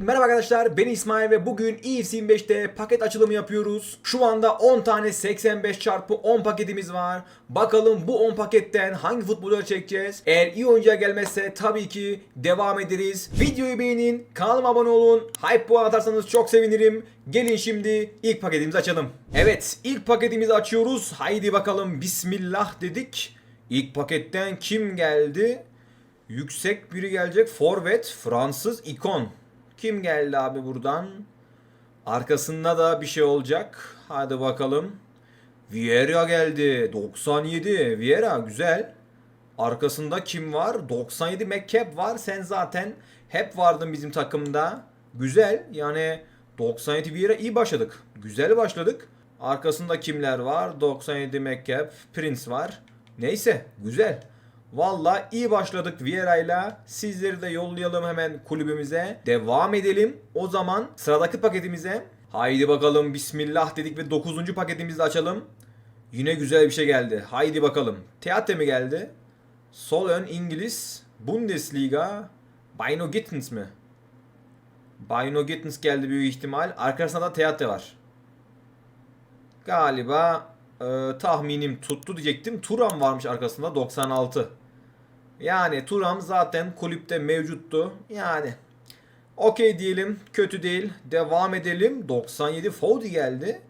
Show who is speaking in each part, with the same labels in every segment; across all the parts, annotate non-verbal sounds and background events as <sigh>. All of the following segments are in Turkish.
Speaker 1: merhaba arkadaşlar ben İsmail ve bugün EFC 25'te paket açılımı yapıyoruz. Şu anda 10 tane 85 çarpı 10 paketimiz var. Bakalım bu 10 paketten hangi futbolcuları çekeceğiz? Eğer iyi oyuncuya gelmezse tabii ki devam ederiz. Videoyu beğenin, kanalıma abone olun. Hype puan atarsanız çok sevinirim. Gelin şimdi ilk paketimizi açalım. Evet ilk paketimizi açıyoruz. Haydi bakalım bismillah dedik. İlk paketten kim geldi? Yüksek biri gelecek. Forvet Fransız ikon. Kim geldi abi buradan? Arkasında da bir şey olacak. Hadi bakalım. Vieira geldi. 97. Vieira güzel. Arkasında kim var? 97 McCap var. Sen zaten hep vardın bizim takımda. Güzel. Yani 97 Vieira iyi başladık. Güzel başladık. Arkasında kimler var? 97 McCap, Prince var. Neyse güzel. Valla iyi başladık Vieira'yla. Sizleri de yollayalım hemen kulübümüze. Devam edelim. O zaman sıradaki paketimize. Haydi bakalım bismillah dedik ve 9. paketimizi açalım. Yine güzel bir şey geldi. Haydi bakalım. Teate mi geldi? Sol ön İngiliz. Bundesliga. Bino Gittens mi? Bino Gittens geldi büyük ihtimal. Arkasında da Teate var. Galiba e, tahminim tuttu diyecektim. Turam varmış arkasında 96. Yani Turam zaten kulüpte mevcuttu. Yani okey diyelim. Kötü değil. Devam edelim. 97 Fodi geldi.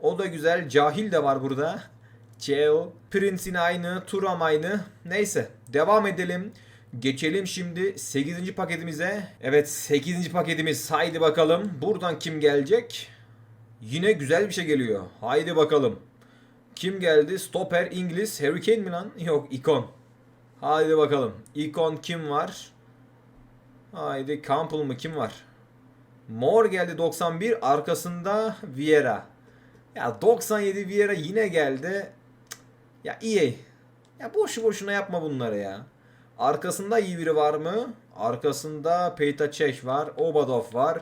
Speaker 1: O da güzel. Cahil de var burada. Ceo. Prince'in aynı. Turam aynı. Neyse. Devam edelim. Geçelim şimdi 8. paketimize. Evet 8. paketimiz. Haydi bakalım. Buradan kim gelecek? Yine güzel bir şey geliyor. Haydi bakalım. Kim geldi? Stopper İngiliz. Harry Kane mi lan? <laughs> Yok ikon. Haydi bakalım. İkon kim var? Haydi Campbell mı kim var? Moore geldi 91. Arkasında Vieira. Ya 97 Vieira yine geldi. Ya EA. Ya boşu boşuna yapma bunları ya. Arkasında iyi biri var mı? Arkasında Peyta Çech var. Obadov var.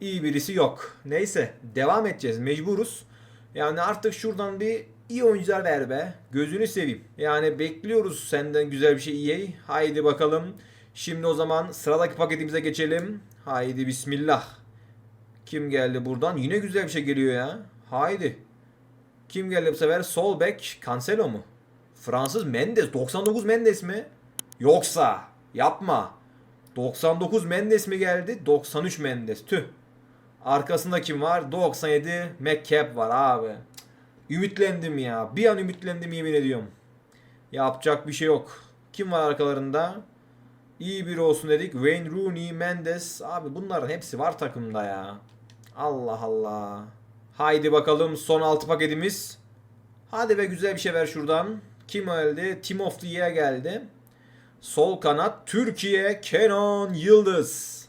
Speaker 1: İyi birisi yok. Neyse devam edeceğiz. Mecburuz. Yani artık şuradan bir iyi oyuncular ver be. Gözünü seveyim. Yani bekliyoruz senden güzel bir şey EA. Haydi bakalım. Şimdi o zaman sıradaki paketimize geçelim. Haydi bismillah. Kim geldi buradan? Yine güzel bir şey geliyor ya. Haydi. Kim geldi bu sefer? Sol bek Cancelo mu? Fransız Mendes. 99 Mendes mi? Yoksa yapma. 99 Mendes mi geldi? 93 Mendes. Tüh. Arkasında kim var? 97 McCap var abi. Ümitlendim ya. Bir an ümitlendim yemin ediyorum. Yapacak bir şey yok. Kim var arkalarında? İyi biri olsun dedik. Wayne Rooney, Mendes. Abi bunların hepsi var takımda ya. Allah Allah. Haydi bakalım son 6 paketimiz. Hadi be güzel bir şey ver şuradan. Kim geldi? Team of the Year geldi. Sol kanat Türkiye Kenan Yıldız.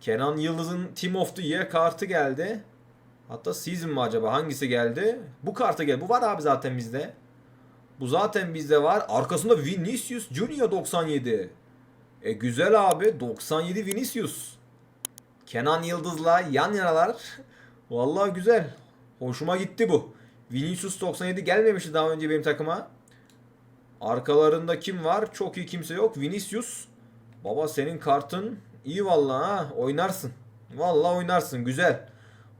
Speaker 1: Kenan Yıldız'ın Team of the Year kartı geldi. Hatta season mı acaba? Hangisi geldi? Bu kartı geldi. Bu var abi zaten bizde. Bu zaten bizde var. Arkasında Vinicius Junior 97. E güzel abi. 97 Vinicius. Kenan Yıldız'la yan yanalar. Vallahi güzel. Hoşuma gitti bu. Vinicius 97 gelmemişti daha önce benim takıma. Arkalarında kim var? Çok iyi kimse yok. Vinicius. Baba senin kartın iyi vallahi ha. Oynarsın. Vallahi oynarsın. Güzel.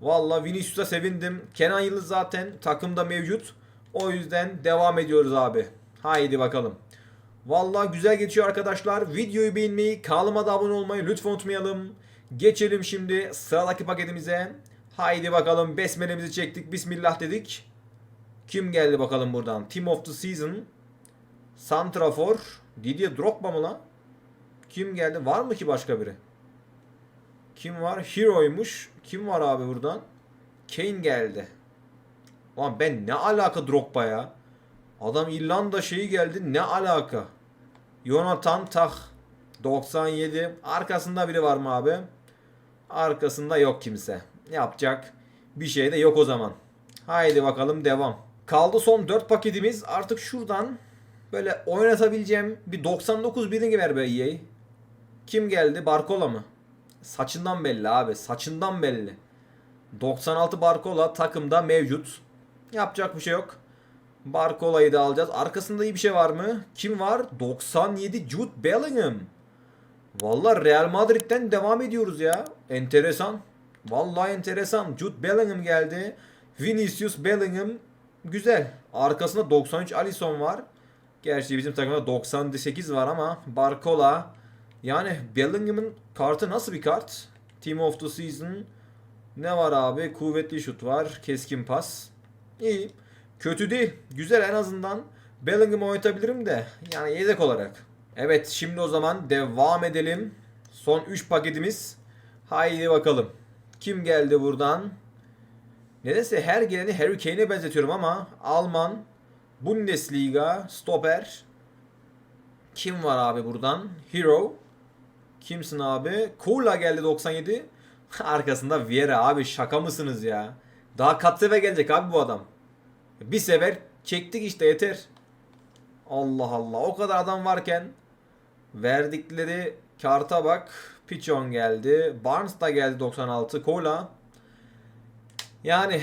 Speaker 1: Vallahi Vinicius'a sevindim. Kenan Yıldız zaten takımda mevcut. O yüzden devam ediyoruz abi. Haydi bakalım. Vallahi güzel geçiyor arkadaşlar. Videoyu beğenmeyi, kanalıma da abone olmayı lütfen unutmayalım. Geçelim şimdi sıradaki paketimize. Haydi bakalım besmelemizi çektik. Bismillah dedik. Kim geldi bakalım buradan? Team of the Season. Santrafor. Didier Drogba mı lan? Kim geldi? Var mı ki başka biri? Kim var? Hero'ymuş. Kim var abi buradan? Kane geldi. Lan ben ne alaka Drogba ya? Adam İrlanda şeyi geldi. Ne alaka? Jonathan Tah. 97. Arkasında biri var mı abi? Arkasında yok kimse. Yapacak bir şey de yok o zaman. Haydi bakalım devam. Kaldı son 4 paketimiz. Artık şuradan böyle oynatabileceğim bir 99 birini ver be EA. Kim geldi? Barcola mı? Saçından belli abi. Saçından belli. 96 Barcola takımda mevcut. Yapacak bir şey yok. Barcola'yı da alacağız. Arkasında iyi bir şey var mı? Kim var? 97 Jude Bellingham. Vallahi Real Madrid'den devam ediyoruz ya. Enteresan. Vallahi enteresan. Jude Bellingham geldi. Vinicius Bellingham güzel. Arkasında 93 Alisson var. Gerçi bizim takımda 98 var ama Barcola yani Bellingham'ın kartı nasıl bir kart? Team of the Season ne var abi? Kuvvetli şut var. Keskin pas. İyi. Kötü değil. Güzel en azından. Bellingham'ı oynatabilirim de. Yani yedek olarak. Evet şimdi o zaman devam edelim. Son 3 paketimiz. Haydi bakalım. Kim geldi buradan? Nedense her geleni Harry Kane'e benzetiyorum ama Alman, Bundesliga, Stopper. Kim var abi buradan? Hero. Kimsin abi? Kula geldi 97. <laughs> Arkasında Vieira abi şaka mısınız ya? Daha Katseve gelecek abi bu adam. Bir sefer çektik işte yeter. Allah Allah o kadar adam varken verdikleri karta bak. Pichon geldi. Barnes da geldi 96. Kola. Yani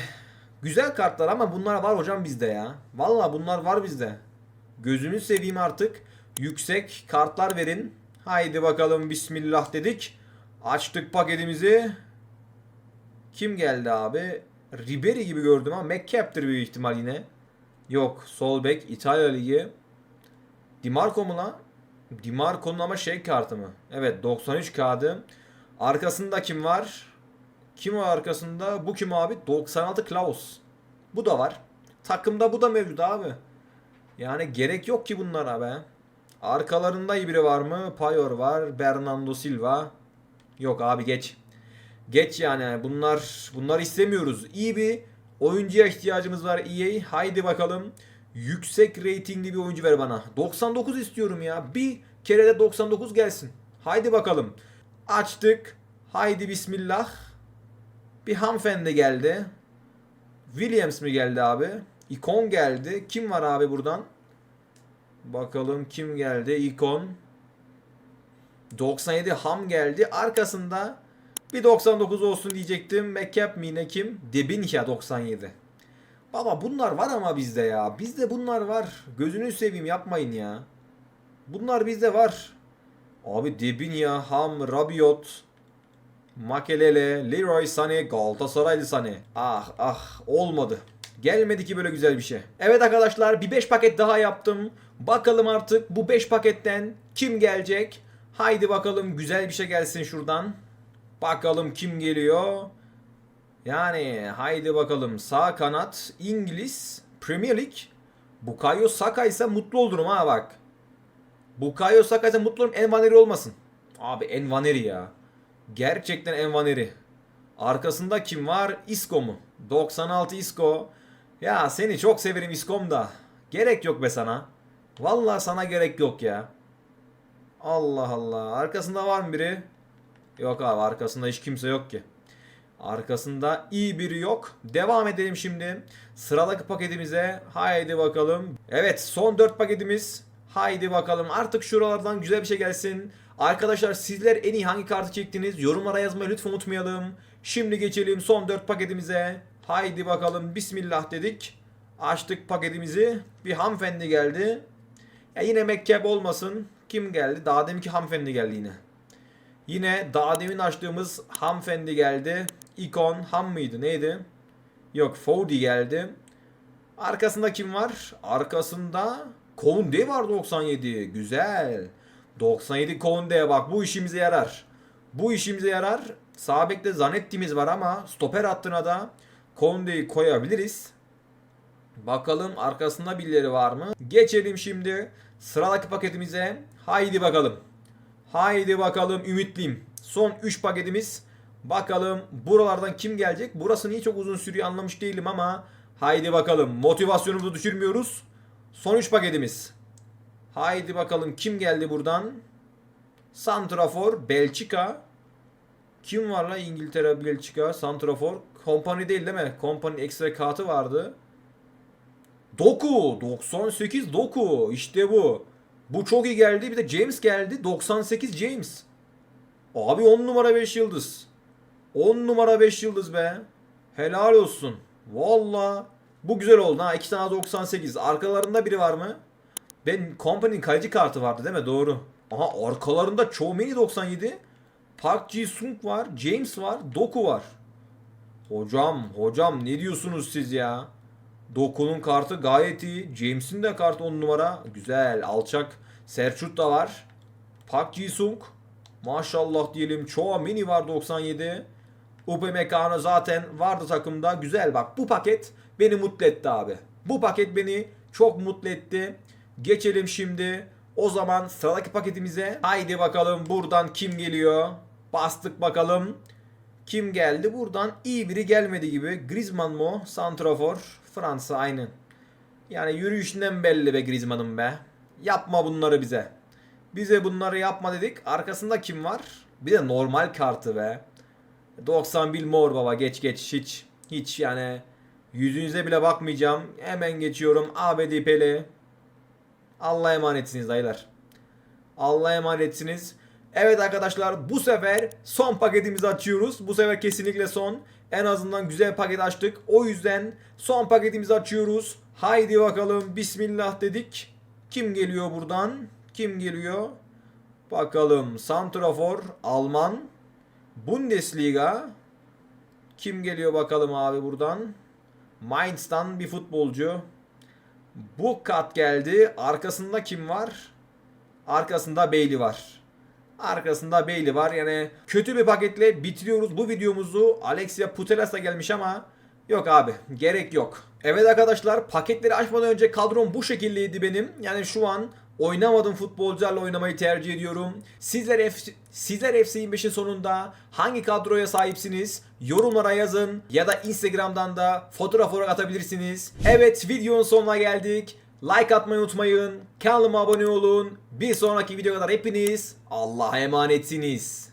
Speaker 1: güzel kartlar ama bunlar var hocam bizde ya. Valla bunlar var bizde. Gözünü seveyim artık. Yüksek kartlar verin. Haydi bakalım bismillah dedik. Açtık paketimizi. Kim geldi abi? Ribery gibi gördüm ama McCap'tir büyük ihtimal yine. Yok. Sol bek İtalya Ligi. Dimarco mu lan? Dimarco'nun ama şey kartı mı? Evet 93 kağıdı. Arkasında kim var? Kim var arkasında? Bu kim abi? 96 Klaus. Bu da var. Takımda bu da mevcut abi. Yani gerek yok ki bunlara be. Arkalarında biri var mı? Payor var. Bernardo Silva. Yok abi geç. Geç yani. Bunlar bunlar istemiyoruz. İyi bir oyuncuya ihtiyacımız var EA. Haydi bakalım. Yüksek reytingli bir oyuncu ver bana. 99 istiyorum ya. Bir kere de 99 gelsin. Haydi bakalım. Açtık. Haydi bismillah. Bir hanımefendi geldi. Williams mi geldi abi? İkon geldi. Kim var abi buradan? Bakalım kim geldi? İkon. 97 Ham geldi. Arkasında bir 99 olsun diyecektim. Mekap yine kim? Debinha 97. Baba bunlar var ama bizde ya. Bizde bunlar var. Gözünü seveyim yapmayın ya. Bunlar bizde var. Abi Debinha, Ham, Rabiot, Makelele, Leroy Sané, Galatasaraylı Sané. Ah ah olmadı. Gelmedi ki böyle güzel bir şey. Evet arkadaşlar bir 5 paket daha yaptım. Bakalım artık bu 5 paketten kim gelecek? Haydi bakalım güzel bir şey gelsin şuradan. Bakalım kim geliyor? Yani haydi bakalım sağ kanat İngiliz Premier Lig. Bukayo Saka ise mutlu olurum ha bak. Bukayo Saka ise mutlu olurum Envaneri olmasın. Abi Envaneri ya. Gerçekten Envaneri. Arkasında kim var? Isco mu? 96 Isco. Ya seni çok severim Isco'm da. Gerek yok be sana. Vallahi sana gerek yok ya. Allah Allah. Arkasında var mı biri? Yok abi arkasında hiç kimse yok ki. Arkasında iyi biri yok. Devam edelim şimdi. Sıradaki paketimize. Haydi bakalım. Evet son 4 paketimiz. Haydi bakalım. Artık şuralardan güzel bir şey gelsin. Arkadaşlar sizler en iyi hangi kartı çektiniz? Yorumlara yazmayı lütfen unutmayalım. Şimdi geçelim son 4 paketimize. Haydi bakalım. Bismillah dedik. Açtık paketimizi. Bir hanımefendi geldi. Ya yine Mekkep olmasın. Kim geldi? Daha deminki hanımefendi geldi yine. Yine daha demin açtığımız hanımefendi geldi. İkon ham mıydı neydi? Yok Fodi geldi. Arkasında kim var? Arkasında Konde var 97. Güzel. 97 Konde bak bu işimize yarar. Bu işimize yarar. Sağ Zanetti'miz var ama stoper hattına da Konde'yi koyabiliriz. Bakalım arkasında birileri var mı? Geçelim şimdi sıradaki paketimize. Haydi bakalım. Haydi bakalım ümitliyim. Son 3 paketimiz. Bakalım buralardan kim gelecek? Burası niye çok uzun sürüyor anlamış değilim ama haydi bakalım. Motivasyonumuzu düşürmüyoruz. Son 3 paketimiz. Haydi bakalım kim geldi buradan? Santrafor, Belçika. Kim var la İngiltere, Belçika, Santrafor? Kompany değil değil mi? Kompany ekstra kartı vardı. Doku, 98 Doku. İşte bu. Bu çok iyi geldi. Bir de James geldi. 98 James. Abi 10 numara 5 yıldız. 10 numara 5 yıldız be. Helal olsun. Valla. Bu güzel oldu ha. 2 tane 98. Arkalarında biri var mı? Ben Company'nin kaleci kartı vardı değil mi? Doğru. Aha arkalarında Chomeni 97. Park Ji-sung var. James var. Doku var. Hocam hocam ne diyorsunuz siz ya? Doku'nun kartı gayet iyi. James'in de kartı 10 numara. Güzel. Alçak. Serçut da var. Park Ji-sung. Maşallah diyelim. Chouameni var 97. Upamecano zaten vardı takımda. Güzel bak bu paket beni mutlu etti abi. Bu paket beni çok mutlu etti. Geçelim şimdi. O zaman sıradaki paketimize. Haydi bakalım buradan kim geliyor? Bastık bakalım. Kim geldi? Buradan iyi biri gelmedi gibi. Griezmann mı? Santrafor. Fransa aynı. Yani yürüyüşünden belli be Griezmann'ın be. Yapma bunları bize. Bize bunları yapma dedik. Arkasında kim var? Bir de normal kartı be. 91 mor baba geç geç hiç. Hiç yani. Yüzünüze bile bakmayacağım. Hemen geçiyorum. ABD Pele. Allah'a emanetsiniz dayılar. Allah'a emanetsiniz. Evet arkadaşlar bu sefer son paketimizi açıyoruz. Bu sefer kesinlikle son. En azından güzel paket açtık. O yüzden son paketimizi açıyoruz. Haydi bakalım bismillah dedik. Kim geliyor buradan? Kim geliyor? Bakalım Santrafor Alman Bundesliga kim geliyor bakalım abi buradan? Mainz'tan bir futbolcu. Bu kat geldi. Arkasında kim var? Arkasında Bailey var. Arkasında Bailey var. Yani kötü bir paketle bitiriyoruz bu videomuzu. Alexia Putellas da gelmiş ama yok abi. Gerek yok. Evet arkadaşlar paketleri açmadan önce kadrom bu şekildeydi benim. Yani şu an oynamadığım futbolcularla oynamayı tercih ediyorum. Sizler F sizler FC25'in sonunda hangi kadroya sahipsiniz? Yorumlara yazın ya da Instagram'dan da fotoğraf olarak atabilirsiniz. Evet videonun sonuna geldik. Like atmayı unutmayın. Kanalıma abone olun. Bir sonraki video kadar hepiniz Allah'a emanetsiniz.